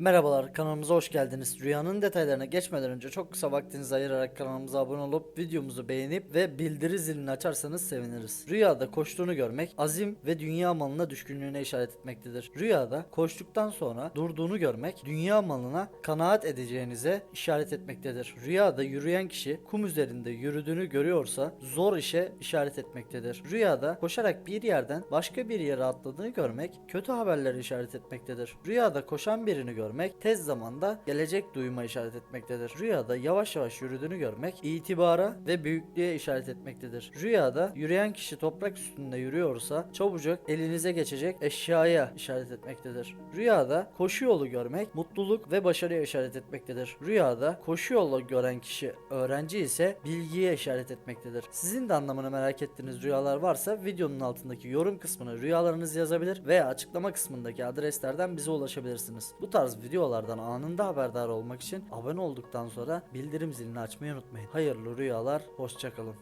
Merhabalar kanalımıza hoş geldiniz. Rüyanın detaylarına geçmeden önce çok kısa vaktinizi ayırarak kanalımıza abone olup videomuzu beğenip ve bildiri zilini açarsanız seviniriz. Rüyada koştuğunu görmek azim ve dünya malına düşkünlüğüne işaret etmektedir. Rüyada koştuktan sonra durduğunu görmek dünya malına kanaat edeceğinize işaret etmektedir. Rüyada yürüyen kişi kum üzerinde yürüdüğünü görüyorsa zor işe işaret etmektedir. Rüyada koşarak bir yerden başka bir yere atladığını görmek kötü haberleri işaret etmektedir. Rüyada koşan birini görmek tez zamanda gelecek duyuma işaret etmektedir. Rüyada yavaş yavaş yürüdüğünü görmek itibara ve büyüklüğe işaret etmektedir. Rüyada yürüyen kişi toprak üstünde yürüyorsa çabucak elinize geçecek eşyaya işaret etmektedir. Rüyada koşu yolu görmek mutluluk ve başarıya işaret etmektedir. Rüyada koşu yolu gören kişi öğrenci ise bilgiye işaret etmektedir. Sizin de anlamını merak ettiğiniz rüyalar varsa videonun altındaki yorum kısmına rüyalarınızı yazabilir veya açıklama kısmındaki adreslerden bize ulaşabilirsiniz. Bu videolardan anında haberdar olmak için abone olduktan sonra bildirim zilini açmayı unutmayın. Hayırlı rüyalar, hoşçakalın.